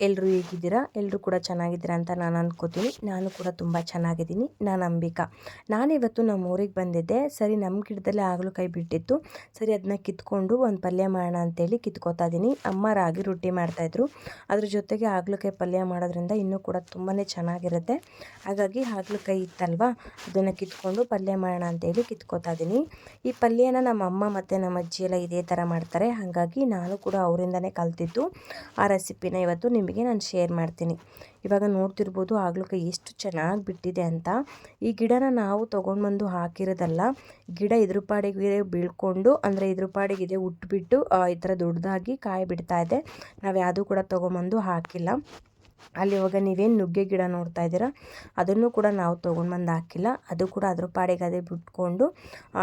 ಎಲ್ಲೋ ಎಲ್ಲರೂ ಹೇಗಿದ್ದೀರಾ? ಎಲ್ಲರೂ ಕೂಡ ಚೆನ್ನಾಗಿದ್ದೀರಾ ಅಂತ ನಾನು ಅಂದ್ಕೋತೀನಿ ನಾನು ಕೂಡ ತುಂಬ ಚೆನ್ನಾಗಿದ್ದೀನಿ. ನಾನು ಅಂಬಿಕಾ. ನಾನಿವತ್ತು ನಮ್ಮ ಊರಿಗೆ ಬಂದಿದ್ದೆ. ಸರಿ ನಮ್ಮ ಗಿಡದಲ್ಲೇ ಆಗಲೂ ಕೈ ಬಿಟ್ಟಿತ್ತು. ಸರಿ ಅದನ್ನ ಕಿತ್ಕೊಂಡು ಒಂದು ಪಲ್ಯ ಮಾಡೋಣ ಅಂತೇಳಿ ಕಿತ್ಕೋತಾ ಇದ್ದೀನಿ ಅಮ್ಮ ರಾಗಿ ರೊಟ್ಟಿ ಮಾಡ್ತಾಯಿದ್ರು ಅದ್ರ ಜೊತೆಗೆ ಹಾಗಲಕಾಯಿ ಪಲ್ಯ ಮಾಡೋದ್ರಿಂದ ಇನ್ನೂ ಕೂಡ ತುಂಬಾ ಚೆನ್ನಾಗಿರುತ್ತೆ. ಹಾಗಾಗಿ ಹಾಗಲಕಾಯಿ ಇತ್ತಲ್ವ? ಅದನ್ನು ಕಿತ್ಕೊಂಡು ಪಲ್ಯ ಮಾಡೋಣ ಅಂತೇಳಿ ಕಿತ್ಕೋತಾ ಇದ್ದೀನಿ ಈ ಪಲ್ಯನ ನಮ್ಮ ಅಮ್ಮ ಮತ್ತು ನಮ್ಮ ಅಜ್ಜಿ ಎಲ್ಲ ಇದೇ ಥರ ಮಾಡ್ತಾರೆ. ಹಾಗಾಗಿ ನಾನು ಕೂಡ ಅವರಿಂದನೇ ಕಲ್ತಿದ್ದು ಆ ರೆಸಿಪಿನ ಇವತ್ತು ನಿಮಗೆ ನಾನು ಶೇರ್ ಮಾಡ್ತೀನಿ. ಇವಾಗ ನೋಡ್ತಿರ್ಬೋದು ಆಗ್ಲೂ ಎಷ್ಟು ಚೆನ್ನಾಗಿ ಬಿಟ್ಟಿದೆ ಅಂತ. ಈ ಗಿಡನ ನಾವು ತೊಗೊಂಡ್ಬಂದು ಹಾಕಿರೋದಲ್ಲ, ಗಿಡ ಇದ್ರ ಪಾಡಿಗೆ ಬೀಳ್ಕೊಂಡು ಅಂದರೆ ಇದ್ರ ಪಾಡಿಗೆ ಉಟ್ಬಿಟ್ಟು ಈ ಥರ ದೊಡ್ಡದಾಗಿ ಕಾಯಿ ಬಿಡ್ತಾ ಇದೆ. ನಾವು ಯಾವುದೂ ಕೂಡ ತೊಗೊಂಬಂದು ಹಾಕಿಲ್ಲ. ಅಲ್ಲಿ ಇವಾಗ ನೀವೇನು ನುಗ್ಗೆ ಗಿಡ ನೋಡ್ತಾ ಇದ್ದೀರಾ, ಅದನ್ನು ಕೂಡ ನಾವು ತೊಗೊಂಡು ಬಂದು ಹಾಕಿಲ್ಲ. ಅದು ಕೂಡ ಅದ್ರ ಪಾಡಿಗೆ ಅದೇ ಬಿಟ್ಕೊಂಡು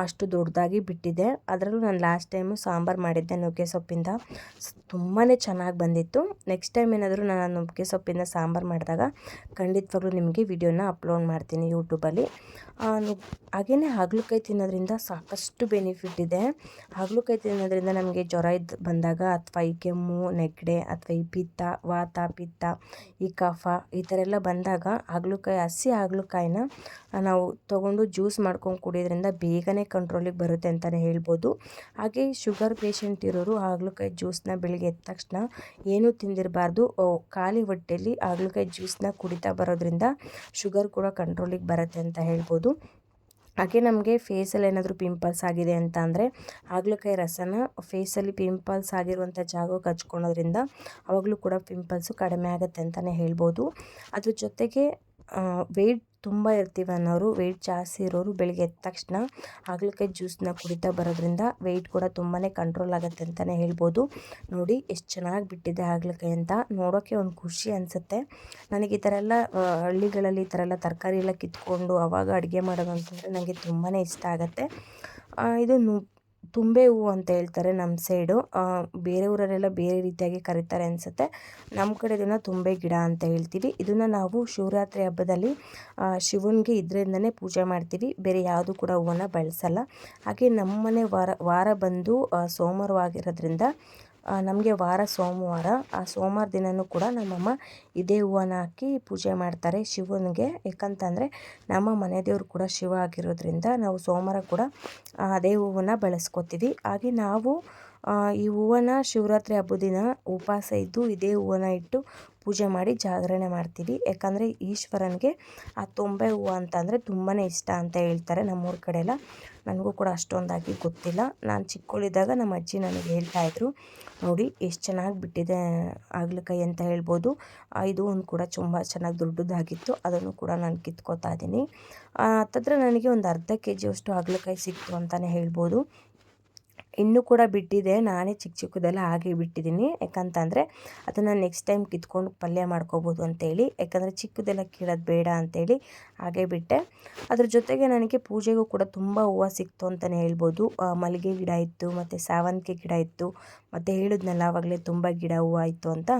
ಅಷ್ಟು ದೊಡ್ಡದಾಗಿ ಬಿಟ್ಟಿದೆ. ಅದರಲ್ಲೂ ನಾನು ಲಾಸ್ಟ್ ಟೈಮು ಸಾಂಬಾರು ಮಾಡಿದ್ದೆ ನುಗ್ಗೆ ಸೊಪ್ಪಿಂದ. ತುಂಬಾ ಚೆನ್ನಾಗಿ ಬಂದಿತ್ತು. ನೆಕ್ಸ್ಟ್ ಟೈಮ್ ಏನಾದರೂ ನಾನು ನುಗ್ಗೆ ಸೊಪ್ಪಿಂದ ಸಾಂಬಾರು ಮಾಡಿದಾಗ ಖಂಡಿತವಾಗ್ಲೂ ನಿಮಗೆ ವಿಡಿಯೋನ ಅಪ್ಲೋಡ್ ಮಾಡ್ತೀನಿ ಯೂಟ್ಯೂಬಲ್ಲಿ ಹಾಗೆಯೇ ಹಾಗಲಕಾಯಿ ತಿನ್ನೋದ್ರಿಂದ ಸಾಕಷ್ಟು ಬೆನಿಫಿಟ್ ಇದೆ. ಹಾಗಲಕಾಯಿ ತಿನ್ನೋದ್ರಿಂದ ನಮಗೆ ಜ್ವರ ಇದ್ದು ಬಂದಾಗ ಅಥವಾ ಈ ಕೆಮ್ಮು, ನೆಗಡೆ ಅಥವಾ ಈ ಪಿತ್ತ, ವಾತ, ಪಿತ್ತ ಈ ಕಫ ಈ ಥರ ಎಲ್ಲ ಬಂದಾಗ ಹಾಗಲಕಾಯಿ ಹಸಿ ಹಾಗಲಕಾಯಿನ ನಾವು ತೊಗೊಂಡು ಜ್ಯೂಸ್ ಮಾಡ್ಕೊಂಡು ಕುಡಿಯೋದ್ರಿಂದ ಬೇಗನೆ ಕಂಟ್ರೋಲಿಗೆ ಬರುತ್ತೆ ಅಂತಲೇ ಹೇಳ್ಬೋದು. ಹಾಗೆ ಶುಗರ್ ಪೇಷಂಟ್ ಇರೋರು ಹಾಗಲಕಾಯಿ ಜ್ಯೂಸನ್ನ ಬೆಳಿಗ್ಗೆ ಎದ್ದ ತಕ್ಷಣ ಏನೂ ತಿಂದಿರಬಾರ್ದು. ಖಾಲಿ ಹೊಟ್ಟೆಯಲ್ಲಿ ಹಾಗಲಕಾಯಿ ಜ್ಯೂಸನ್ನ ಕುಡಿತಾ ಬರೋದ್ರಿಂದ ಶುಗರ್ ಕೂಡ ಕಂಟ್ರೋಲಿಗೆ ಬರುತ್ತೆ ಅಂತ ಹೇಳ್ಬೋದು. ಹಾಗೆ ನಮಗೆ ಫೇಸಲ್ಲಿ ಏನಾದರೂ ಪಿಂಪಲ್ಸ್ ಆಗಿದೆ ಅಂತ ಅಂದರೆ ಹಾಗಲಕಾಯಿ ರಸನ ಫೇಸಲ್ಲಿ ಪಿಂಪಲ್ಸ್ ಆಗಿರುವಂಥ ಜಾಗಕ್ಕೆ ಹಚ್ಕೊಳೋದ್ರಿಂದ ಅವಾಗಲೂ ಕೂಡ ಪಿಂಪಲ್ಸು ಕಡಿಮೆ ಆಗುತ್ತೆ ಅಂತಲೇ ಹೇಳ್ಬೋದು. ಅದ್ರ ಜೊತೆಗೆ ವೆಯ್ಟ್ ತುಂಬ ಇರ್ತೀವಿ ಅನ್ನೋರು ವೆಯ್ಟ್ ಜಾಸ್ತಿ ಇರೋರು ಬೆಳಿಗ್ಗೆ ಎದ್ದ ತಕ್ಷಣ ಹಾಗಲಕಾಯಿ ಜ್ಯೂಸನ್ನ ಕುಡಿತಾ ಬರೋದ್ರಿಂದ ವೆಯ್ಟ್ ಕೂಡ ತುಂಬಾ ಕಂಟ್ರೋಲ್ ಆಗುತ್ತೆ ಅಂತಲೇ ಹೇಳ್ಬೋದು. ನೋಡಿ ಎಷ್ಟು ಚೆನ್ನಾಗಿ ಬಿಟ್ಟಿದೆ ಹಾಗಲಕಾಯಿ ಅಂತ. ನೋಡೋಕ್ಕೆ ಒಂದು ಖುಷಿ ಅನಿಸುತ್ತೆ. ನನಗೆ ಈ ಥರ ಎಲ್ಲ ಹಳ್ಳಿಗಳಲ್ಲಿ ಈ ಥರ ಎಲ್ಲ ತರಕಾರಿ ಎಲ್ಲ ಕಿತ್ಕೊಂಡು ಅವಾಗ ಅಡುಗೆ ಮಾಡೋದು ಅಂತಂದರೆ ನನಗೆ ತುಂಬಾ ಇಷ್ಟ ಆಗುತ್ತೆ. ಇದು ತುಂಬೆ ಹೂವು ಅಂತ ಹೇಳ್ತಾರೆ ನಮ್ಮ ಸೈಡು. ಬೇರೆ ಊರಲ್ಲೆಲ್ಲ ಬೇರೆ ರೀತಿಯಾಗಿ ಕರೀತಾರೆ ಅನಿಸುತ್ತೆ. ನಮ್ಮ ಕಡೆ ಇದನ್ನು ತುಂಬೆ ಗಿಡ ಅಂತ ಹೇಳ್ತೀವಿ. ಇದನ್ನು ನಾವು ಶಿವರಾತ್ರಿ ಹಬ್ಬದಲ್ಲಿ ಶಿವನಿಗೆ ಇದರಿಂದನೇ ಪೂಜೆ ಮಾಡ್ತೀವಿ. ಬೇರೆ ಯಾವುದು ಕೂಡ ಹೂವನ್ನು ಬಳಸಲ್ಲ. ಹಾಗೆ ನಮ್ಮನೆ ವಾರ ವಾರ ಬಂದು ಸೋಮವಾರವಾಗಿರೋದ್ರಿಂದ ನಮಗೆ ವಾರ ಸೋಮವಾರ, ಆ ಸೋಮವಾರ ದಿನವೂ ಕೂಡ ನಮ್ಮಮ್ಮ ಇದೇ ಹೂವನ್ನ ಹಾಕಿ ಪೂಜೆ ಮಾಡ್ತಾರೆ ಶಿವನಿಗೆ. ಯಾಕಂತಂದರೆ ನಮ್ಮ ಮನೆ ದೇವರು ಕೂಡ ಶಿವ ಆಗಿರೋದ್ರಿಂದ ನಾವು ಸೋಮವಾರ ಕೂಡ ಅದೇ ಹೂವನ್ನ ಬಳಸ್ಕೋತೀವಿ. ಹಾಗೆ ನಾವು ಈ ಹೂವನ್ನ ಶಿವರಾತ್ರಿ ಹಬ್ಬದ ದಿನ ಉಪವಾಸ ಇದ್ದು ಇದೇ ಹೂವನ್ನು ಇಟ್ಟು ಪೂಜೆ ಮಾಡಿ ಜಾಗರಣೆ ಮಾಡ್ತೀವಿ. ಯಾಕಂದರೆ ಈಶ್ವರನಿಗೆ ಆ ತೊಂಬೆ ಹೂವು ಅಂತಂದರೆ ತುಂಬಾ ಇಷ್ಟ ಅಂತ ಹೇಳ್ತಾರೆ ನಮ್ಮೂರ ಕಡೆ ಎಲ್ಲ ನನಗೂ ಕೂಡ ಅಷ್ಟೊಂದಾಗಿ ಗೊತ್ತಿಲ್ಲ. ನಾನು ಚಿಕ್ಕವಳಿದ್ದಾಗ ನಮ್ಮ ಅಜ್ಜಿ ನನಗೆ ಹೇಳ್ತಾಯಿದ್ರು ನೋಡಿ, ಎಷ್ಟು ಚೆನ್ನಾಗಿ ಬಿಟ್ಟಿದೆ ಆಗ್ಲಕಾಯಿ ಅಂತ ಹೇಳ್ಬೋದು. ಇದು ಒಂದು ಕೂಡ ತುಂಬ ಚೆನ್ನಾಗಿ ದೊಡ್ಡದಾಗಿತ್ತು. ಅದನ್ನು ಕೂಡ ನಾನು ಕಿತ್ಕೋತಾ ಇದ್ದೀನಿ ಹತ್ತತ್ರ ನನಗೆ ಒಂದು ಅರ್ಧ ಕೆ ಜಿಯಷ್ಟು ಹಾಗಲಕಾಯಿ ಸಿಕ್ತು ಅಂತಲೇ ಹೇಳ್ಬೋದು. ಇನ್ನೂ ಕೂಡ ಬಿಟ್ಟಿದೆ. ನಾನೇ ಚಿಕ್ಕ ಚಿಕ್ಕದೆಲ್ಲ ಹಾಗೆ ಬಿಟ್ಟಿದ್ದೀನಿ. ಯಾಕಂತಂದರೆ ಅದನ್ನು ನೆಕ್ಸ್ಟ್ ಟೈಮ್ ಕಿತ್ಕೊಂಡು ಪಲ್ಯ ಮಾಡ್ಕೋಬೋದು ಅಂತೇಳಿ. ಯಾಕಂದರೆ ಚಿಕ್ಕದೆಲ್ಲ ಕೀಳೋದು ಬೇಡ ಅಂತೇಳಿ ಹಾಗೆ ಬಿಟ್ಟೆ. ಅದ್ರ ಜೊತೆಗೆ ನನಗೆ ಪೂಜೆಗೂ ಕೂಡ ತುಂಬ ಹೂವು ಸಿಕ್ತು ಅಂತಲೇ ಹೇಳ್ಬೋದು. ಮಲ್ಲಿಗೆ ಗಿಡ ಇತ್ತು, ಮತ್ತು ಸಾವಂತಿಗೆ ಗಿಡ ಇತ್ತು, ಮತ್ತು ಹೇಳಿದ್ನಲ್ಲ ಆವಾಗಲೇ ತುಂಬ ಗಿಡ ಹೂವು ಇತ್ತು ಅಂತ.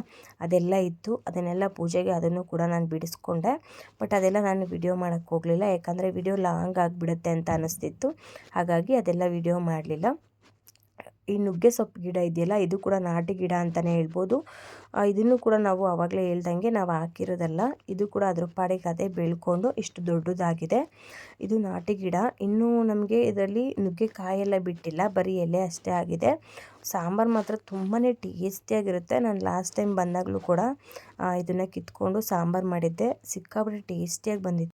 ಅದೆಲ್ಲ ಇತ್ತು. ಅದನ್ನೆಲ್ಲ ಪೂಜೆಗೆ ಅದನ್ನು ಕೂಡ ನಾನು ಬಿಡಿಸ್ಕೊಂಡೆ. ಬಟ್ ಅದೆಲ್ಲ ನಾನು ವಿಡಿಯೋ ಮಾಡೋಕ್ಕೆ ಹೋಗಲಿಲ್ಲ. ಯಾಕಂದರೆ ವಿಡಿಯೋ ಲಾಂಗ್ ಆಗಿಬಿಡುತ್ತೆ ಅಂತ ಅನ್ನಿಸ್ತಿತ್ತು ಹಾಗಾಗಿ ಅದೆಲ್ಲ ವಿಡಿಯೋ ಮಾಡಲಿಲ್ಲ. ಈ ನುಗ್ಗೆ ಸೊಪ್ಪು ಗಿಡ ಇದೆಯಲ್ಲ, ಇದು ಕೂಡ ನಾಟಿ ಗಿಡ ಅಂತಲೇ ಹೇಳ್ಬೋದು. ಇದನ್ನು ಕೂಡ ನಾವು ಆವಾಗಲೇ ಹೇಳ್ದಂಗೆ ನಾವು ಹಾಕಿರೋದಲ್ಲ, ಇದು ಕೂಡ ಅದ್ರ ಪಾಡಿಗೆ ಅದೇ ಬೆಳ್ಕೊಂಡು ಇಷ್ಟು ದೊಡ್ಡದಾಗಿದೆ. ಇದು ನಾಟಿ ಗಿಡ. ಇನ್ನೂ ನಮಗೆ ಇದರಲ್ಲಿ ನುಗ್ಗೆ ಕಾಯೆಲ್ಲ ಬಿಟ್ಟಿಲ್ಲ, ಬರೀ ಎಲೆ ಅಷ್ಟೇ ಆಗಿದೆ. ಸಾಂಬಾರು ಮಾತ್ರ ತುಂಬಾ ಟೇಸ್ಟಿಯಾಗಿರುತ್ತೆ ನಾನು ಲಾಸ್ಟ್ ಟೈಮ್ ಬಂದಾಗಲೂ ಕೂಡ ಇದನ್ನು ಕಿತ್ಕೊಂಡು ಸಾಂಬಾರು ಮಾಡಿದ್ದೆ. ಸಿಕ್ಕಾಪಟ್ಟೆ ಟೇಸ್ಟಿಯಾಗಿ ಬಂದಿತ್ತು.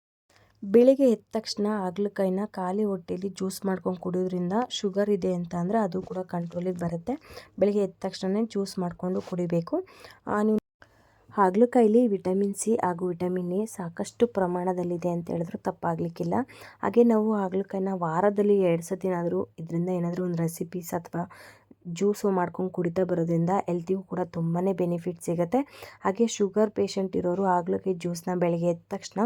ಬೆಳಿಗ್ಗೆ ಎದ್ದ ತಕ್ಷಣ ಹಾಗಲಕಾಯಿನ ಖಾಲಿ ಹೊಟ್ಟೆಲಿ ಜ್ಯೂಸ್ ಮಾಡ್ಕೊಂಡು ಕುಡಿಯೋದ್ರಿಂದ ಶುಗರ್ ಇದೆ ಅಂತ ಅಂದರೆ ಅದು ಕೂಡ ಕಂಟ್ರೋಲಿಗೆ ಬರುತ್ತೆ. ಬೆಳಿಗ್ಗೆ ಎದ್ದ ತಕ್ಷಣವೇ ಜ್ಯೂಸ್ ಮಾಡಿಕೊಂಡು ಕುಡಿಬೇಕು. ನೀವು ಹಾಗಲಕಾಯಿಲಿ ವಿಟಮಿನ್ ಸಿ ಹಾಗೂ ವಿಟಮಿನ್ ಎ ಸಾಕಷ್ಟು ಪ್ರಮಾಣದಲ್ಲಿದೆ ಅಂತ ಹೇಳಿದ್ರು, ತಪ್ಪಾಗಲಿಕ್ಕಿಲ್ಲ. ಹಾಗೆ ನಾವು ಹಾಗಲಕಾಯಿನ ವಾರದಲ್ಲಿ ಎರಡು ಸತಿನಾದರೂ ಇದರಿಂದ ಏನಾದರೂ ಒಂದು ರೆಸಿಪೀಸ್ ಅಥವಾ ಜ್ಯೂಸು ಮಾಡ್ಕೊಂಡು ಕುಡಿತಾ ಬರೋದ್ರಿಂದ ಎಲ್ತಿಗೂ ಕೂಡ ತುಂಬಾ ಬೆನಿಫಿಟ್ ಸಿಗುತ್ತೆ. ಹಾಗೆ ಶುಗರ್ ಪೇಷಂಟ್ ಇರೋರು ಹಾಗಲಕಾಯಿ ಜ್ಯೂಸನ್ನ ಬೆಳಗ್ಗೆ ಎದ್ದ ತಕ್ಷಣ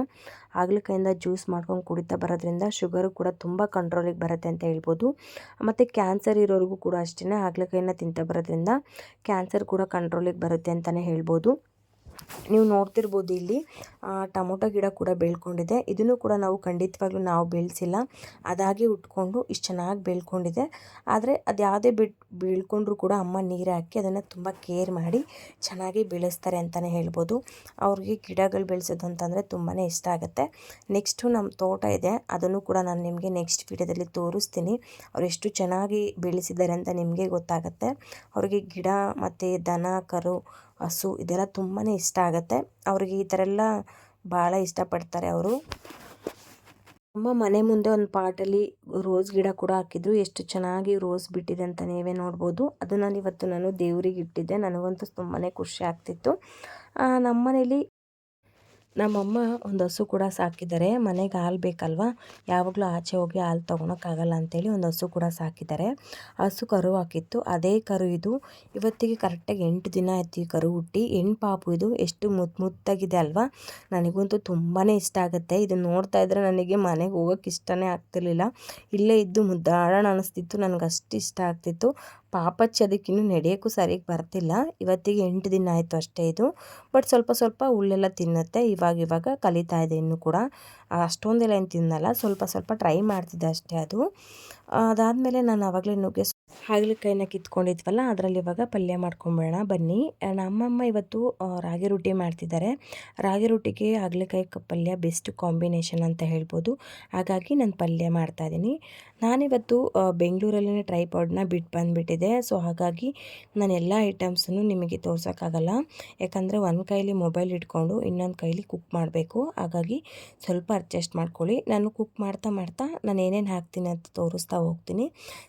ಹಾಗಲಕಾಯಿಂದ ಜ್ಯೂಸ್ ಮಾಡ್ಕೊಂಡು ಕುಡಿತಾ ಬರೋದ್ರಿಂದ ಶುಗರು ಕೂಡ ತುಂಬ ಕಂಟ್ರೋಲಿಗೆ ಬರುತ್ತೆ ಅಂತ ಹೇಳ್ಬೋದು. ಮತ್ತು ಕ್ಯಾನ್ಸರ್ ಇರೋರಿಗೂ ಕೂಡ ಅಷ್ಟೇ ಹಾಗಲಕಾಯಿನ ತಿಂತ ಬರೋದ್ರಿಂದ ಕ್ಯಾನ್ಸರ್ ಕೂಡ ಕಂಟ್ರೋಲಿಗೆ ಬರುತ್ತೆ ಅಂತಲೇ ಹೇಳ್ಬೋದು. ನೀವು ನೋಡ್ತಿರ್ಬೋದು ಇಲ್ಲಿ ಟೊಮೊಟೊ ಗಿಡ ಕೂಡ ಬೆಳ್ಕೊಂಡಿದೆ. ಇದನ್ನು ಕೂಡ ನಾವು ಖಂಡಿತವಾಗ್ಲೂ ನಾವು ಬೆಳೆಸಿಲ್ಲ. ಅದಾಗಿ ಉಟ್ಕೊಂಡು ಇಷ್ಟು ಚೆನ್ನಾಗಿ ಬೆಳ್ಕೊಂಡಿದೆ. ಆದರೆ ಅದು ಯಾವುದೇ ಬಿಟ್, ಬೀಳ್ಕೊಂಡ್ರು ಕೂಡ ಅಮ್ಮ ನೀರು ಹಾಕಿ ಅದನ್ನು ತುಂಬ ಕೇರ್ ಮಾಡಿ ಚೆನ್ನಾಗಿ ಬೆಳೆಸ್ತಾರೆ ಅಂತಲೇ ಹೇಳ್ಬೋದು. ಅವ್ರಿಗೆ ಗಿಡಗಳು ಬೆಳೆಸೋದು ಅಂತಂದರೆ ತುಂಬಾ ಇಷ್ಟ ಆಗುತ್ತೆ. ನೆಕ್ಸ್ಟು ನಮ್ಮ ತೋಟ ಇದೆ. ಅದನ್ನು ಕೂಡ ನಾನು ನಿಮಗೆ ನೆಕ್ಸ್ಟ್ ವೀಡಿಯೋದಲ್ಲಿ ತೋರಿಸ್ತೀನಿ. ಅವ್ರು ಎಷ್ಟು ಚೆನ್ನಾಗಿ ಬೆಳೆಸಿದ್ದಾರೆ ಅಂತ ನಿಮಗೆ ಗೊತ್ತಾಗುತ್ತೆ. ಅವ್ರಿಗೆ ಗಿಡ ಮತ್ತು ದನ, ಕರು ಹಸು ಇದೆಲ್ಲ ತುಂಬಾ ಇಷ್ಟ ಆಗುತ್ತೆ. ಅವ್ರಿಗೆ ಈ ಥರ ಎಲ್ಲ ಭಾಳ ಇಷ್ಟಪಡ್ತಾರೆ ಅವರು. ನಮ್ಮ ಮನೆ ಮುಂದೆ ಒಂದು ಪಾಟಲ್ಲಿ ರೋಸ್ ಗಿಡ ಕೂಡ ಹಾಕಿದ್ರು. ಎಷ್ಟು ಚೆನ್ನಾಗಿ ರೋಸ್ ಬಿಟ್ಟಿದೆ ಅಂತ ನೀವೇ ನೋಡ್ಬೋದು. ಅದು ನಾನು ಇವತ್ತು ನಾನು ದೇವರಿಗೆ ಇಟ್ಟಿದ್ದೆ. ನನಗಂತೂ ತುಂಬಾ ಖುಷಿ ಆಗ್ತಿತ್ತು. ನಮ್ಮ ಮನೇಲಿ ನಮ್ಮಮ್ಮ ಒಂದು ಹಸು ಕೂಡ ಸಾಕಿದ್ದಾರೆ. ಮನೆಗೆ ಹಾಲು ಬೇಕಲ್ವ? ಯಾವಾಗಲೂ ಆಚೆ ಹೋಗಿ ಹಾಲು ತೊಗೊಳಕ್ಕಾಗಲ್ಲ ಅಂತೇಳಿ ಒಂದು ಹಸು ಕೂಡ ಸಾಕಿದ್ದಾರೆ. ಹಸು ಕರು ಹಾಕಿತ್ತು. ಅದೇ ಕರು ಇದು. ಇವತ್ತಿಗೆ ಕರೆಕ್ಟಾಗಿ ಎಂಟು ದಿನ ಆಯ್ತು ಈ ಕರು ಹುಟ್ಟಿ. ಹೆಣ್ಣು ಪಾಪು ಇದು. ಎಷ್ಟು ಮುದ್ದು ಮುತ್ತಾಗಿದೆ ಅಲ್ವಾ? ನನಗಂತೂ ತುಂಬಾ ಇಷ್ಟ ಆಗುತ್ತೆ. ಇದು ನೋಡ್ತಾ ಇದ್ರೆ ನನಗೆ ಮನೆಗೆ ಹೋಗೋಕ್ಕೆ ಇಷ್ಟನೇ ಆಗ್ತಿರ್ಲಿಲ್ಲ. ಇಲ್ಲೇ ಇದ್ದು ಮುದ್ದಾಡೋಣ ಅನಿಸ್ತಿತ್ತು. ನನಗೆ ಅಷ್ಟು ಇಷ್ಟ ಆಗ್ತಿತ್ತು. ಪಾಪಚ್ಚಿ ಅದಕ್ಕಿನ್ನೂ ನಡೆಯೋಕ್ಕೂ ಸರಿಯಾಗಿ ಬರ್ತಿಲ್ಲ. ಇವತ್ತಿಗೆ ಎಂಟು ದಿನ ಆಯಿತು ಅಷ್ಟೇ ಇದು. ಬಟ್ ಸ್ವಲ್ಪ ಸ್ವಲ್ಪ ಹುಲ್ಲೆಲ್ಲ ತಿನ್ನುತ್ತೆ. ಇವಾಗ ಇವಾಗ ಕಲಿತಾ ಇದೆ ಇನ್ನೂ ಕೂಡ. ಅಷ್ಟೊಂದೆಲ್ಲ ಏನು ತಿನ್ನಲ್ಲ. ಸ್ವಲ್ಪ ಸ್ವಲ್ಪ ಟ್ರೈ ಮಾಡ್ತಿದ್ದೆ ಅಷ್ಟೇ ಅದು. ಅದಾದಮೇಲೆ ನಾನು ಆವಾಗಲೇ ನುಗ್ಗೆ ಹಾಗಲಕಾಯಿನ ಕಿತ್ಕೊಂಡಿದ್ವಲ್ಲ, ಅದರಲ್ಲಿ ಇವಾಗ ಪಲ್ಯ ಮಾಡ್ಕೊಂಬೇಡ ಬನ್ನಿ. ನಮ್ಮಮ್ಮ ಇವತ್ತು ರಾಗಿ ರೊಟ್ಟಿ ಮಾಡ್ತಿದ್ದಾರೆ. ರಾಗಿ ರೊಟ್ಟಿಗೆ ಹಾಗಲಕಾಯಿ ಪಲ್ಯ ಬೆಸ್ಟ್ ಕಾಂಬಿನೇಷನ್ ಅಂತ ಹೇಳ್ಬೋದು. ಹಾಗಾಗಿ ನಾನು ಪಲ್ಯ ಮಾಡ್ತಾ ಮಾಡ್ತಾಯಿದ್ದೀನಿ ನಾನಿವತ್ತು ಬೆಂಗಳೂರಲ್ಲೇ ಟ್ರೈಪಾಡ್ನ ಬಿಟ್ಟು ಬಂದುಬಿಟ್ಟಿದೆ. ಸೊ, ಹಾಗಾಗಿ ನಾನು ಎಲ್ಲ ಐಟಮ್ಸನ್ನು ನಿಮಗೆ ತೋರ್ಸೋಕ್ಕಾಗಲ್ಲ. ಯಾಕಂದರೆ ಒಂದು ಕೈಲಿ ಮೊಬೈಲ್ ಇಟ್ಕೊಂಡು ಇನ್ನೊಂದು ಕೈಲಿ ಕುಕ್ ಮಾಡಬೇಕು. ಹಾಗಾಗಿ ಸ್ವಲ್ಪ ಅಡ್ಜಸ್ಟ್ ಮಾಡ್ಕೊಳ್ಳಿ. ನಾನು ಕುಕ್ ಮಾಡ್ತಾ ಮಾಡ್ತಾ ನಾನು ಏನೇನು ಹಾಕ್ತೀನಿ ಅಂತ ತೋರಿಸ್ತಾ ಹೋಗ್ತೀನಿ.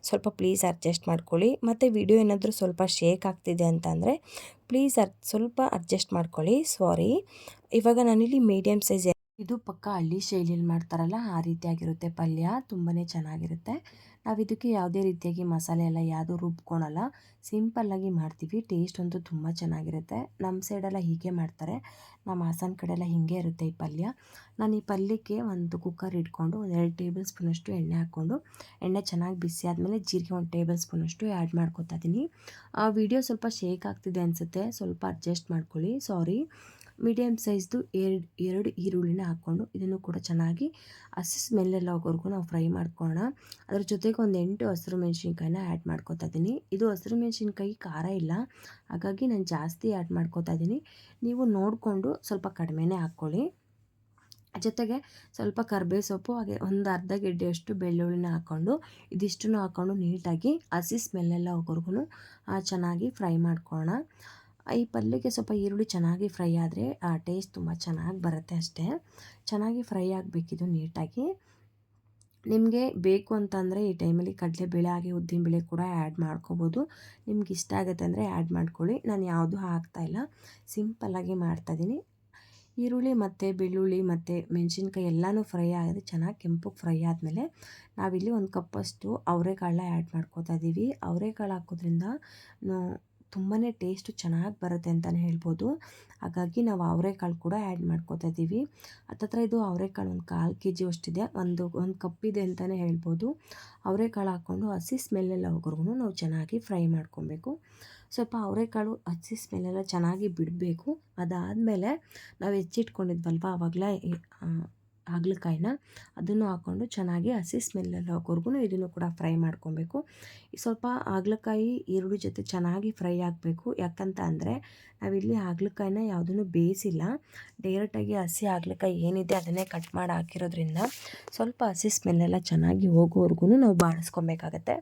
ಸ್ವಲ್ಪ ಪ್ಲೀಸ್ ಅಡ್ಜಸ್ಟ್ ಮಾಡ್ಕೊಳ್ಳಿ. ಮತ್ತು ವಿಡಿಯೋ ಏನಾದರೂ ಸ್ವಲ್ಪ ಶೇಕ್ ಆಗ್ತಿದೆ ಅಂತಂದರೆ ಪ್ಲೀಸ್ ಅರ್ ಸ್ವಲ್ಪ ಅಡ್ಜಸ್ಟ್ ಮಾಡ್ಕೊಳ್ಳಿ. ಸಾರಿ ಇವಾಗ ನಾನಿಲ್ಲಿ ಮೀಡಿಯಮ್ ಸೈಜ್ ಇದು ಪಕ್ಕ ಹಳ್ಳಿ ಶೈಲಿಯಲ್ಲಿ ಮಾಡ್ತಾರಲ್ಲ, ಆ ರೀತಿಯಾಗಿರುತ್ತೆ ಪಲ್ಯ. ತುಂಬಾ ಚೆನ್ನಾಗಿರುತ್ತೆ. ನಾವು ಇದಕ್ಕೆ ಯಾವುದೇ ರೀತಿಯಾಗಿ ಮಸಾಲೆ ಎಲ್ಲ ಯಾವುದೂ ರುಬ್ಕೊಳಲ್ಲ. ಸಿಂಪಲ್ಲಾಗಿ ಮಾಡ್ತೀವಿ. ಟೇಸ್ಟ್ ಅಂತೂ ತುಂಬ ಚೆನ್ನಾಗಿರುತ್ತೆ. ನಮ್ಮ ಸೈಡೆಲ್ಲ ಹೀಗೆ ಮಾಡ್ತಾರೆ. ನಮ್ಮ ಹಾಸನ ಕಡೆ ಎಲ್ಲ ಹೀಗೆ ಇರುತ್ತೆ ಈ ಪಲ್ಯ. ನಾನು ಈ ಪಲ್ಯಕ್ಕೆ ಒಂದು ಕುಕ್ಕರ್ ಇಟ್ಕೊಂಡು ಒಂದು ಎರಡು ಟೇಬಲ್ ಸ್ಪೂನಷ್ಟು ಎಣ್ಣೆ ಹಾಕ್ಕೊಂಡು, ಎಣ್ಣೆ ಚೆನ್ನಾಗಿ ಬಿಸಿ ಆದಮೇಲೆ ಜೀರಿಗೆ ಒಂದು ಟೇಬಲ್ ಸ್ಪೂನಷ್ಟು ಆ್ಯಡ್ ಮಾಡ್ಕೊತಾ ಇದ್ದೀನಿ ಆ ವಿಡಿಯೋ ಸ್ವಲ್ಪ ಶೇಕ್ ಆಗ್ತಿದೆ ಅನಿಸುತ್ತೆ. ಸ್ವಲ್ಪ ಅಡ್ಜಸ್ಟ್ ಮಾಡ್ಕೊಳ್ಳಿ. ಸಾರಿ ಮೀಡಿಯಮ್ ಸೈಜ್ದು ಎರಡು ಎರಡು ಈರುಳ್ಳಿನ ಹಾಕ್ಕೊಂಡು ಇದನ್ನು ಕೂಡ ಚೆನ್ನಾಗಿ ಹಸಿ ಸ್ಮೆಲ್ಲೆಲ್ಲ ಹೋಗೋವರೆಗೂ ನಾವು ಫ್ರೈ ಮಾಡ್ಕೊಳ್ಳೋಣ ಅದ್ರ ಜೊತೆಗೆ ಒಂದು ಎಂಟು ಹಸಿರು ಮೆಣಸಿನ್ಕಾಯಿನ ಆ್ಯಡ್ ಮಾಡ್ಕೊತಾ ಇದ್ದೀನಿ ಇದು ಹಸಿರು ಮೆಣಸಿನ್ಕಾಯಿ ಖಾರ ಇಲ್ಲ. ಹಾಗಾಗಿ ನಾನು ಜಾಸ್ತಿ ಆ್ಯಡ್ ಮಾಡ್ಕೊತಾ ಇದ್ದೀನಿ ನೀವು ನೋಡಿಕೊಂಡು ಸ್ವಲ್ಪ ಕಡಿಮೆನೇ ಹಾಕ್ಕೊಳ್ಳಿ. ಜೊತೆಗೆ ಸ್ವಲ್ಪ ಕರ್ಬೇವು ಸೊಪ್ಪು ಹಾಗೆ ಒಂದು ಅರ್ಧ ಗೆಡ್ಡೆಯಷ್ಟು ಬೆಳ್ಳುಳ್ಳಿನ ಹಾಕ್ಕೊಂಡು ಇದಿಷ್ಟನ್ನು ಹಾಕ್ಕೊಂಡು ನೀಟಾಗಿ ಹಸಿ ಸ್ಮೆಲ್ಲೆಲ್ಲ ಹೋಗೋರ್ಗು ಚೆನ್ನಾಗಿ ಫ್ರೈ ಮಾಡ್ಕೊಳ್ಳೋಣ ಈ ಪಲ್ಯಕ್ಕೆ ಸ್ವಲ್ಪ ಈರುಳ್ಳಿ ಚೆನ್ನಾಗಿ ಫ್ರೈ ಆದರೆ ಆ ಟೇಸ್ಟ್ ತುಂಬ ಚೆನ್ನಾಗಿ ಬರುತ್ತೆ ಅಷ್ಟೇ. ಚೆನ್ನಾಗಿ ಫ್ರೈ ಆಗಬೇಕಿದು ನೀಟಾಗಿ. ನಿಮಗೆ ಬೇಕು ಅಂತಂದರೆ ಈ ಟೈಮಲ್ಲಿ ಕಡಲೆಬೇಳೆ ಹಾಗೆ ಉದ್ದಿನಬೇಳೆ ಕೂಡ ಆ್ಯಡ್ ಮಾಡ್ಕೋಬೋದು. ನಿಮ್ಗೆ ಇಷ್ಟ ಆಗುತ್ತೆ ಅಂದರೆ ಆ್ಯಡ್ ಮಾಡ್ಕೊಳ್ಳಿ. ನಾನು ಯಾವುದೂ ಹಾಕ್ತಾಯಿಲ್ಲ ಸಿಂಪಲ್ಲಾಗಿ ಮಾಡ್ತಾಯಿದ್ದೀನಿ ಈರುಳ್ಳಿ ಮತ್ತು ಬೆಳ್ಳುಳ್ಳಿ ಮತ್ತು ಮೆಣಸಿನ್ಕಾಯಿ ಎಲ್ಲನೂ ಫ್ರೈ ಆಗಿದೆ. ಚೆನ್ನಾಗಿ ಕೆಂಪಗೆ ಫ್ರೈ ಆದಮೇಲೆ ನಾವಿಲ್ಲಿ ಒಂದು ಕಪ್ಪಷ್ಟು ಅವರೆಕಾಳನ್ನ ಆ್ಯಡ್ ಮಾಡ್ಕೋತಾ ಇದ್ದೀವಿ ಅವರೆಕಾಳು ಹಾಕೋದ್ರಿಂದ ತುಂಬಾ ಟೇಸ್ಟು ಚೆನ್ನಾಗಿ ಬರುತ್ತೆ ಅಂತಲೇ ಹೇಳ್ಬೋದು. ಹಾಗಾಗಿ ನಾವು ಅವರೆಕಾಳು ಕೂಡ ಆ್ಯಡ್ ಮಾಡ್ಕೋತಾ ಇದ್ದೀವಿ ಹತ್ತತ್ರ ಇದು ಅವರೆಕಾಳು ಒಂದು ಕಾಲು ಕೆ ಜಿ ಅಷ್ಟಿದೆ. ಒಂದು ಒಂದು ಕಪ್ಪಿದೆ ಅಂತಲೇ ಹೇಳ್ಬೋದು. ಅವರೆಕಾಳು ಹಾಕ್ಕೊಂಡು ಹಸಿ ಸ್ಮೆಲ್ಲೆಲ್ಲ ಹೋಗೋರ್ಗು ನಾವು ಚೆನ್ನಾಗಿ ಫ್ರೈ ಮಾಡ್ಕೊಬೇಕು. ಸ್ವಲ್ಪ ಅವರೆಕಾಳು ಹಸಿ ಸ್ಮೆಲ್ಲೆಲ್ಲ ಚೆನ್ನಾಗಿ ಬಿಡಬೇಕು. ಅದಾದಮೇಲೆ ನಾವು ಹೆಚ್ಚಿಟ್ಕೊಂಡಿದ್ವಲ್ವ ಆವಾಗಲೇ ಹಾಗಲಕಾಯಿನ ಅದನ್ನು ಹಾಕ್ಕೊಂಡು ಚೆನ್ನಾಗಿ ಹಸಿ ಸ್ಮೆಲ್ಲೆಲ್ಲ ಹೋಗೋರ್ಗು ಇದನ್ನು ಕೂಡ ಫ್ರೈ ಮಾಡ್ಕೊಬೇಕು. ಸ್ವಲ್ಪ ಹಾಗಲಕಾಯಿ ಈರುಳ್ಳಿ ಜೊತೆ ಚೆನ್ನಾಗಿ ಫ್ರೈ ಆಗಬೇಕು. ಯಾಕಂತ ಅಂದರೆ ನಾವಿಲ್ಲಿ ಹಾಗಲಕಾಯಿನ ಯಾವುದನ್ನು ಬೇಯಿಸಿಲ್ಲ. ಡೈರೆಕ್ಟಾಗಿ ಹಸಿ ಹಾಗಲಕಾಯಿ ಏನಿದೆ ಅದನ್ನೇ ಕಟ್ ಮಾಡಿ ಹಾಕಿರೋದ್ರಿಂದ ಸ್ವಲ್ಪ ಹಸಿ ಸ್ಮೆಲ್ಲೆಲ್ಲ ಚೆನ್ನಾಗಿ ಹೋಗೋವರೆಗೂ ನಾವು ಬಾಡಿಸ್ಕೊಬೇಕಾಗತ್ತೆ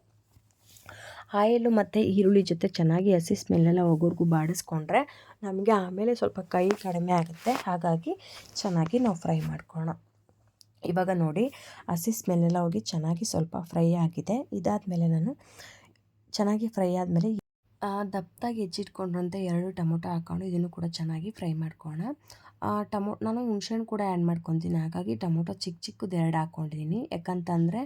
ಆಯಿಲು ಮತ್ತು ಈರುಳ್ಳಿ ಜೊತೆ ಚೆನ್ನಾಗಿ ಹಸಿ ಸ್ಮೆಲ್ಲೆಲ್ಲ ಹೋಗೋರ್ಗು ಬಾಡಿಸ್ಕೊಂಡ್ರೆ ನಮಗೆ ಆಮೇಲೆ ಸ್ವಲ್ಪ ಕೈ ಕಡಿಮೆ ಆಗುತ್ತೆ. ಹಾಗಾಗಿ ಚೆನ್ನಾಗಿ ನಾವು ಫ್ರೈ ಮಾಡ್ಕೊಳ್ಳೋಣ ಇವಾಗ ನೋಡಿ ಹಸಿ ಸ್ಮೆಲ್ಲೆಲ್ಲ ಹೋಗಿ ಚೆನ್ನಾಗಿ ಸ್ವಲ್ಪ ಫ್ರೈ ಆಗಿದೆ. ಇದಾದಮೇಲೆ ನಾನು ಚೆನ್ನಾಗಿ ಫ್ರೈ ಆದಮೇಲೆ ದಪ್ಪದಾಗಿ ಹೆಚ್ಚಿಟ್ಕೊಂಡ್ರಂತೆ ಎರಡು ಟೊಮೊಟೊ ಹಾಕ್ಕೊಂಡು ಇದನ್ನು ಕೂಡ ಚೆನ್ನಾಗಿ ಫ್ರೈ ಮಾಡ್ಕೋಣ ಟಮೊ, ನಾನು ಹುಣ್ಸೆಹಣ್ಣು ಕೂಡ ಆ್ಯಡ್ ಮಾಡ್ಕೊತೀನಿ. ಹಾಗಾಗಿ ಟೊಮೊಟೊ ಚಿಕ್ಕ ಚಿಕ್ಕದು ಎರಡು ಹಾಕ್ಕೊಂಡಿದ್ದೀನಿ. ಯಾಕಂತಂದರೆ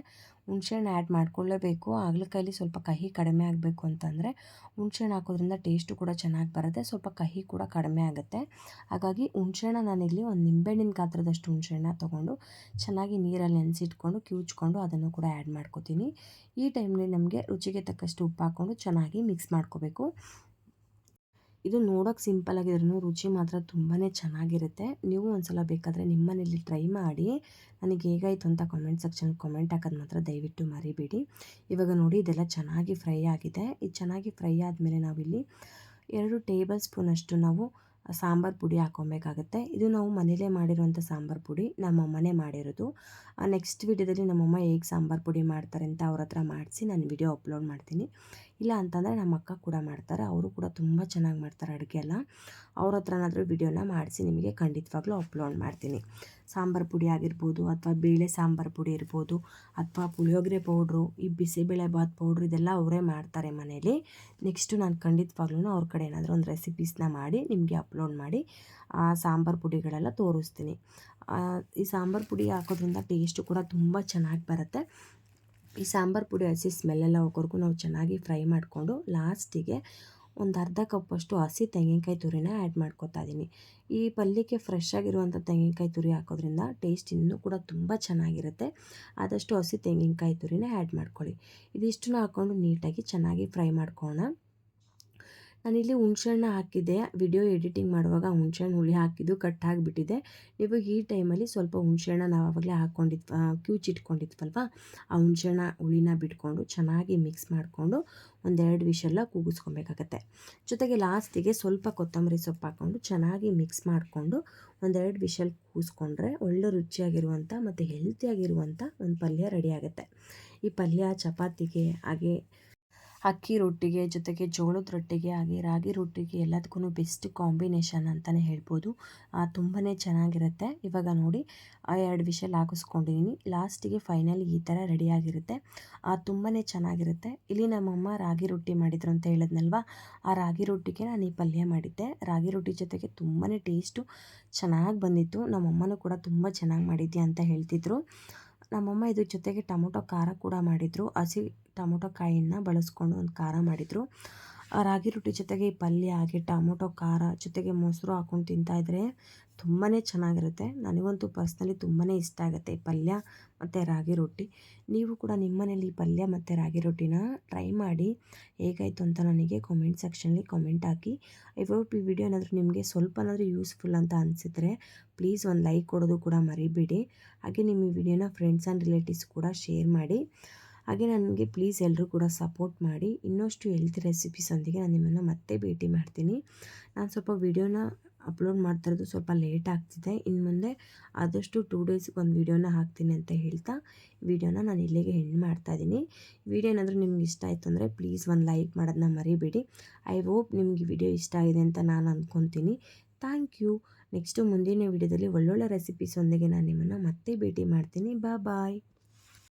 ಹುಣ್ಸೆಹಣ್ಣು ಆ್ಯಡ್ ಮಾಡ್ಕೊಳ್ಳೇಬೇಕು. ಹಾಗಲಕಾಯಲ್ಲಿ ಸ್ವಲ್ಪ ಕಹಿ ಕಡಿಮೆ ಆಗಬೇಕು ಅಂತಂದರೆ ಹುಣ್ಸೆಹಣ್ಣು ಹಾಕೋದ್ರಿಂದ ಟೇಸ್ಟು ಕೂಡ ಚೆನ್ನಾಗಿ ಬರುತ್ತೆ. ಸ್ವಲ್ಪ ಕಹಿ ಕೂಡ ಕಡಿಮೆ ಆಗುತ್ತೆ. ಹಾಗಾಗಿ ಹುಣ್ಸೆಹಣ್ಣು ನಾನಿಲ್ಲಿ ಒಂದು ನಿಂಬೆಹಣ್ಣಿನ ಗಾತ್ರದಷ್ಟು ಹುಣ್ಸೆಹಣ್ಣ ತೊಗೊಂಡು ಚೆನ್ನಾಗಿ ನೀರಲ್ಲಿ ನೆನೆಸಿಟ್ಕೊಂಡು ಕಿವುಚ್ಕೊಂಡು ಅದನ್ನು ಕೂಡ ಆ್ಯಡ್ ಮಾಡ್ಕೋತೀನಿ. ಈ ಟೈಮ್ನಲ್ಲಿ ನಮಗೆ ರುಚಿಗೆ ತಕ್ಕಷ್ಟು ಉಪ್ಪು ಹಾಕ್ಕೊಂಡು ಚೆನ್ನಾಗಿ ಮಿಕ್ಸ್ ಮಾಡ್ಕೋಬೇಕು. ಇದು ನೋಡೋಕೆ ಸಿಂಪಲ್ ಆಗಿದ್ರೂ ರುಚಿ ಮಾತ್ರ ತುಂಬಾ ಚೆನ್ನಾಗಿರುತ್ತೆ. ನೀವು ಒಂದ್ಸಲ ಬೇಕಾದರೆ ನಿಮ್ಮ ಮನೇಲಿ ಟ್ರೈ ಮಾಡಿ. ನನಗೆ ಹೇಗಾಯಿತು ಅಂತ ಕಾಮೆಂಟ್ ಸೆಕ್ಷನ್ ಕಾಮೆಂಟ್ ಹಾಕೋದು ಮಾತ್ರ ದಯವಿಟ್ಟು ಮರಿಬೇಡಿ. ಇವಾಗ ನೋಡಿ ಇದೆಲ್ಲ ಚೆನ್ನಾಗಿ ಫ್ರೈ ಆಗಿದೆ. ಇದು ಚೆನ್ನಾಗಿ ಫ್ರೈ ಆದಮೇಲೆ ನಾವಿಲ್ಲಿ ಎರಡು ಟೇಬಲ್ ಸ್ಪೂನಷ್ಟು ನಾವು ಸಾಂಬಾರು ಪುಡಿ ಹಾಕೊಬೇಕಾಗತ್ತೆ. ಇದು ನಾವು ಮನೇಲೇ ಮಾಡಿರುವಂಥ ಸಾಂಬಾರು ಪುಡಿ, ನಮ್ಮ ಅಮ್ಮನೇ ಮಾಡಿರೋದು. ನೆಕ್ಸ್ಟ್ ವಿಡಿಯೋದಲ್ಲಿ ನಮ್ಮಮ್ಮ ಹೇಗೆ ಸಾಂಬಾರು ಪುಡಿ ಮಾಡ್ತಾರೆ ಅಂತ ಅವ್ರ ಹತ್ರ ಮಾಡಿಸಿ ನಾನು ವಿಡಿಯೋ ಅಪ್ಲೋಡ್ ಮಾಡ್ತೀನಿ. ಇಲ್ಲ ಅಂತಂದರೆ ನಮ್ಮ ಅಕ್ಕ ಕೂಡ ಮಾಡ್ತಾರೆ, ಅವರು ಕೂಡ ತುಂಬ ಚೆನ್ನಾಗಿ ಮಾಡ್ತಾರೆ ಅಡುಗೆ ಎಲ್ಲ. ಅವ್ರ ಹತ್ರನಾದರೂ ವಿಡಿಯೋನ ಮಾಡಿಸಿ ನಿಮಗೆ ಖಂಡಿತವಾಗ್ಲೂ ಅಪ್ಲೋಡ್ ಮಾಡ್ತೀನಿ. ಸಾಂಬಾರು ಪುಡಿ ಆಗಿರ್ಬೋದು ಅಥವಾ ಬೇಳೆ ಸಾಂಬಾರು ಪುಡಿ ಇರ್ಬೋದು ಅಥವಾ ಪುಳಿಯೋಗರೆ ಪೌಡ್ರು, ಈ ಬಿಸಿಬೇಳೆ ಬಾತ್ ಪೌಡ್ರು ಇದೆಲ್ಲ ಅವರೇ ಮಾಡ್ತಾರೆ ಮನೇಲಿ. ನೆಕ್ಸ್ಟು ನಾನು ಖಂಡಿತವಾಗ್ಲೂ ಅವ್ರ ಕಡೆ ಏನಾದರೂ ಒಂದು ರೆಸಿಪೀಸ್ನ ಮಾಡಿ ನಿಮಗೆ ಅಪ್ಲೋಡ್ ಮಾಡಿ, ಆ ಸಾಂಬಾರು ಪುಡಿಗಳೆಲ್ಲ ತೋರಿಸ್ತೀನಿ. ಈ ಸಾಂಬಾರು ಪುಡಿ ಹಾಕೋದ್ರಿಂದ ಟೇಸ್ಟು ಕೂಡ ತುಂಬ ಚೆನ್ನಾಗಿ ಬರುತ್ತೆ. ಈ ಸಾಂಬಾರು ಪುಡಿ ಹಸಿ ಸ್ಮೆಲ್ಲೆಲ್ಲ ಹೋಗೋವರೆಗೂ ನಾವು ಚೆನ್ನಾಗಿ ಫ್ರೈ ಮಾಡಿಕೊಂಡು ಲಾಸ್ಟಿಗೆ ಒಂದು ಅರ್ಧ ಕಪ್ಪಷ್ಟು ಹಸಿ ತೆಂಗಿನಕಾಯಿ ತುರಿನ ಆ್ಯಡ್ ಮಾಡ್ಕೊತಾ ಇದ್ದೀನಿ ಈ ಪಲ್ಯಕ್ಕೆ ಫ್ರೆಶ್ ಆಗಿರುವಂಥ ತೆಂಗಿನಕಾಯಿ ತುರಿ ಹಾಕೋದ್ರಿಂದ ಟೇಸ್ಟ್ ಇನ್ನೂ ಕೂಡ ತುಂಬ ಚೆನ್ನಾಗಿರುತ್ತೆ. ಆದಷ್ಟು ಹಸಿ ತೆಂಗಿನಕಾಯಿ ತುರಿನ ಆ್ಯಡ್ ಮಾಡ್ಕೊಳ್ಳಿ. ಇದಿಷ್ಟನ್ನು ಹಾಕ್ಕೊಂಡು ನೀಟಾಗಿ ಚೆನ್ನಾಗಿ ಫ್ರೈ ಮಾಡ್ಕೊಳ್ಳೋಣ. ನಾನಿಲ್ಲಿ ಹುಣ್ಸೆಹಣ್ಣು ಹಾಕಿದ್ದೆ. ವಿಡಿಯೋ ಎಡಿಟಿಂಗ್ ಮಾಡುವಾಗ ಹುಣ್ಸೆಹಣ್ಣು ಹುಳಿ ಹಾಕಿದ್ದು ಕಟ್ ಆಗಿಬಿಟ್ಟಿದೆ. ನೀವು ಈ ಟೈಮಲ್ಲಿ ಸ್ವಲ್ಪ ಹುಣ್ಸೆಹಣ್ಣ ನಾವು ಆವಾಗಲೇ ಹಾಕ್ಕೊಂಡಿದ್ವ ಕ್ಯೂಚಿಟ್ಕೊಂಡಿದ್ವಲ್ವ ಆ ಹುಣ್ಸೆಹಣ್ಣ ಹುಳಿನ ಬಿಟ್ಕೊಂಡು ಚೆನ್ನಾಗಿ ಮಿಕ್ಸ್ ಮಾಡಿಕೊಂಡು ಒಂದೆರಡು ವಿಷೆಲ್ಲ ಕೂಗಿಸ್ಕೊಬೇಕಾಗತ್ತೆ. ಜೊತೆಗೆ ಲಾಸ್ಟಿಗೆ ಸ್ವಲ್ಪ ಕೊತ್ತಂಬರಿ ಸೊಪ್ಪು ಹಾಕ್ಕೊಂಡು ಚೆನ್ನಾಗಿ ಮಿಕ್ಸ್ ಮಾಡಿಕೊಂಡು ಒಂದೆರಡು ವಿಷಲ್ ಕೂಗಿಸ್ಕೊಂಡ್ರೆ ಒಳ್ಳೆ ರುಚಿಯಾಗಿರುವಂಥ ಮತ್ತು ಹೆಲ್ತಿಯಾಗಿರುವಂಥ ಒಂದು ಪಲ್ಯ ರೆಡಿ ಆಗುತ್ತೆ. ಈ ಪಲ್ಯ, ಚಪಾತಿಗೆ ಹಾಗೆ ಅಕ್ಕಿ ರೊಟ್ಟಿಗೆ ಜೊತೆಗೆ ಜೋಳದ ರೊಟ್ಟಿಗೆ ಹಾಗೆ ರಾಗಿ ರೊಟ್ಟಿಗೆ ಎಲ್ಲದಕ್ಕೂ ಬೆಸ್ಟ್ ಕಾಂಬಿನೇಷನ್ ಅಂತಲೇ ಹೇಳ್ಬೋದು. ತುಂಬಾ ಚೆನ್ನಾಗಿರುತ್ತೆ. ಇವಾಗ ನೋಡಿ, ಆ ಎರಡು ವಿಷಲ್ ಹಾಕಿಸ್ಕೊಂಡಿದ್ದೀನಿ ಲಾಸ್ಟಿಗೆ ಫೈನಲ್ ಈ ಥರ ರೆಡಿಯಾಗಿರುತ್ತೆ ತುಂಬಾ ಚೆನ್ನಾಗಿರುತ್ತೆ. ಇಲ್ಲಿ ನಮ್ಮಮ್ಮ ರಾಗಿ ರೊಟ್ಟಿ ಮಾಡಿದ್ರು ಅಂತ ಹೇಳಿದ್ನಲ್ವ? ಆ ರಾಗಿ ರೊಟ್ಟಿಗೆ ನಾನು ಈ ಪಲ್ಯ ಮಾಡಿದ್ದೆ. ರಾಗಿ ರೊಟ್ಟಿ ಜೊತೆಗೆ ತುಂಬಾ ಟೇಸ್ಟು ಚೆನ್ನಾಗಿ ಬಂದಿತ್ತು. ನಮ್ಮಮ್ಮನೂ ಕೂಡ ತುಂಬ ಚೆನ್ನಾಗಿ ಮಾಡಿದ್ದೆ ಅಂತ ಹೇಳ್ತಿದ್ರು. ನಮ್ಮಮ್ಮ ಇದ್ರ ಜೊತೆಗೆ ಟೊಮೊಟೊ ಖಾರ ಕೂಡ ಮಾಡಿದರು. ಹಸಿ ಟೊಮೊಟೊ ಕಾಯಿನ ಬಳಸ್ಕೊಂಡು ಒಂದು ಖಾರ ಮಾಡಿದರು. ರಾಗಿ ರೊಟ್ಟಿ ಜೊತೆಗೆ ಈ ಪಲ್ಯ ಹಾಗೆ ಟೊಮೊಟೊ, ಖಾರ ಜೊತೆಗೆ ಮೊಸರು ಹಾಕೊಂಡು ತಿಂತಾಯಿದ್ರೆ ತುಂಬಾ ಚೆನ್ನಾಗಿರುತ್ತೆ. ನನಗಂತೂ ಪರ್ಸ್ನಲಿ ತುಂಬಾ ಇಷ್ಟ ಆಗುತ್ತೆ ಈ ಪಲ್ಯ ಮತ್ತು ರಾಗಿ ರೊಟ್ಟಿ. ನೀವು ಕೂಡ ನಿಮ್ಮ ಮನೇಲಿ ಈ ಪಲ್ಯ ಮತ್ತು ರಾಗಿ ರೊಟ್ಟಿನ ಟ್ರೈ ಮಾಡಿ. ಹೇಗಾಯಿತು ಅಂತ ನನಗೆ ಕಾಮೆಂಟ್ ಸೆಕ್ಷನಲ್ಲಿ ಕಾಮೆಂಟ್ ಹಾಕಿ. ಇವಾಗ ಈ ವಿಡಿಯೋ ಏನಾದರೂ ನಿಮಗೆ ಸ್ವಲ್ಪನಾದರೂ ಯೂಸ್ಫುಲ್ ಅಂತ ಅನಿಸಿದ್ರೆ ಪ್ಲೀಸ್ ಒಂದು ಲೈಕ್ ಕೊಡೋದು ಕೂಡ ಮರಿಬೇಡಿ. ಹಾಗೆ ನಿಮ್ಮ ಈ ವಿಡಿಯೋನ ಫ್ರೆಂಡ್ಸ್ ಆ್ಯಂಡ್ ರಿಲೇಟಿವ್ಸ್ ಕೂಡ ಶೇರ್ ಮಾಡಿ. ಹಾಗೆ ನನಗೆ ಪ್ಲೀಸ್ ಎಲ್ಲರೂ ಕೂಡ ಸಪೋರ್ಟ್ ಮಾಡಿ. ಇನ್ನಷ್ಟು ಹೆಲ್ತ್ ರೆಸಿಪೀಸೊಂದಿಗೆ ನಾನು ನಿಮ್ಮನ್ನು ಮತ್ತೆ ಭೇಟಿ ಮಾಡ್ತೀನಿ. ನಾನು ಸ್ವಲ್ಪ ವೀಡಿಯೋನ ಅಪ್ಲೋಡ್ ಮಾಡ್ತಾ ಇರೋದು ಸ್ವಲ್ಪ ಲೇಟ್ ಆಗ್ತಿದೆ. ಇನ್ನು ಮುಂದೆ ಆದಷ್ಟು ಟೂ ಡೇಸ್ಗೆ ಒಂದು ವೀಡಿಯೋನ ಹಾಕ್ತೀನಿ ಅಂತ ಹೇಳ್ತಾ ವೀಡಿಯೋನ ನಾನು ಇಲ್ಲಿಗೆ ಹೆಣ್ಣು ಮಾಡ್ತಾಯಿದ್ದೀನಿ ವೀಡಿಯೋ ಏನಾದರೂ ನಿಮ್ಗೆ ಇಷ್ಟ ಆಯಿತು ಅಂದರೆ ಪ್ಲೀಸ್ ಒಂದು ಲೈಕ್ ಮಾಡೋದನ್ನ ಮರಿಬೇಡಿ. ಐ ಹೋಪ್ ನಿಮಗೆ ವಿಡಿಯೋ ಇಷ್ಟ ಆಗಿದೆ ಅಂತ ನಾನು ಅಂದ್ಕೊತೀನಿ ಥ್ಯಾಂಕ್ ಯು ನೆಕ್ಸ್ಟು ಮುಂದಿನ ವೀಡಿಯೋದಲ್ಲಿ ಒಳ್ಳೊಳ್ಳೆ ರೆಸಿಪೀಸೊಂದಿಗೆ ನಾನು ನಿಮ್ಮನ್ನು ಮತ್ತೆ ಭೇಟಿ ಮಾಡ್ತೀನಿ. ಬಾ ಬಾಯ್